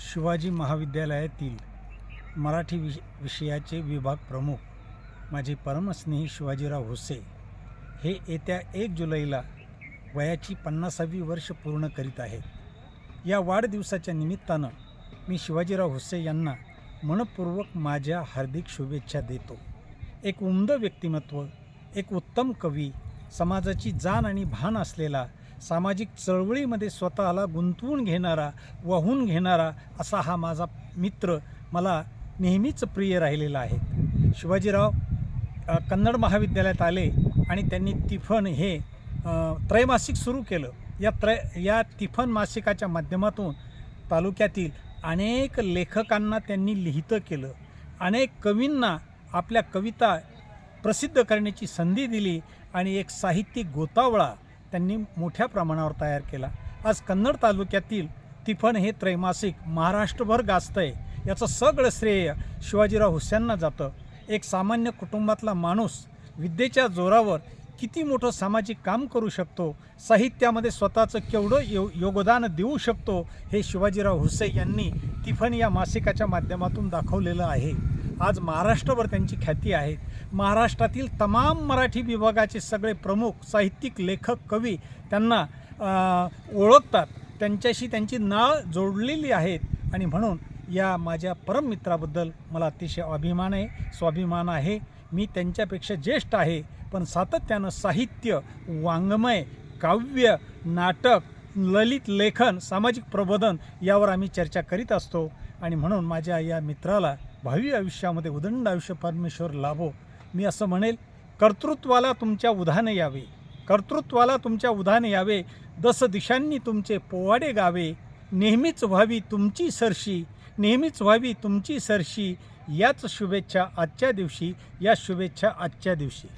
शिवाजी महाविद्यालयातील मराठी विष विषयाचे विभाग प्रमुख माझे परमस्नेही शिवाजीराव हुसे हे येत्या एक जुलैला वयाची पन्नासावी वर्ष पूर्ण करीत आहेत. या वाढदिवसाच्या निमित्तानं मी शिवाजीराव हुसे यांना मनपूर्वक माझ्या हार्दिक शुभेच्छा देतो. एक उमद व्यक्तिमत्व एक उत्तम कवी समाजाची जाण आणि भान असलेला सामाजिक चळवळीमध्ये स्वतःला गुंतवून घेणारा वाहून घेणारा असा हा माझा मित्र मला नेहमीच प्रिय राहिलेला आहे. शिवाजीराव कन्नड महाविद्यालयात आले आणि त्यांनी तिफन हे त्रैमासिक सुरू केलं. या त्रय या तिफन मासिकाच्या माध्यमातून तालुक्यातील अनेक लेखकांना त्यांनी लिहितं केलं. अनेक कवींना आपल्या कविता प्रसिद्ध करण्याची संधी दिली आणि एक साहित्यिक गोतावळा त्यांनी मोठ्या प्रमाणावर तयार केला. आज कन्नड तालुक्यातील तिफन हे त्रैमासिक महाराष्ट्रभर गाजतंय. याचं सगळं श्रेय शिवाजीराव हुसेंना जातं. एक सामान्य कुटुंबातला माणूस विद्येच्या जोरावर किती मोठं सामाजिक काम करू शकतो साहित्यामध्ये स्वतःचं केवढं यो योगदान देऊ शकतो हे शिवाजीराव हुसे यांनी तिफन या मासिकाच्या माध्यमातून दाखवलेलं आहे. आज महाराष्ट्रभर त्यांची ख्याती आहे. महाराष्ट्रातील तमाम मराठी विभागाचे सगळे प्रमुख साहित्यिक लेखक कवी त्यांना ओळखतात. त्यांच्याशी त्यांची नाळ जोडलेली आहेत. आणि म्हणून या माझ्या परम मित्राबद्दल मला अतिशय अभिमान आहे स्वाभिमान आहे. मी त्यांच्यापेक्षा ज्येष्ठ आहे पण सातत्यानं साहित्य वाङ्मय काव्य नाटक ललित लेखन सामाजिक प्रबोधन यावर आम्ही चर्चा करीत असतो. आणि म्हणून माझ्या या मित्राला भावी आयुष्यामध्ये उदंड आयुष्य परमेश्वर लाभो. मी असं म्हणेल कर्तृत्वाला तुमच्या उधाने यावे. कर्तृत्वाला तुमच्या उधाने यावे. दस दिशांनी तुमचे पोवाडे गावे. नेहमीच व्हावी तुमची सरशी. नेहमीच व्हावी तुमची सरशी. याच शुभेच्छा आजच्या दिवशी. या शुभेच्छा आजच्या दिवशी.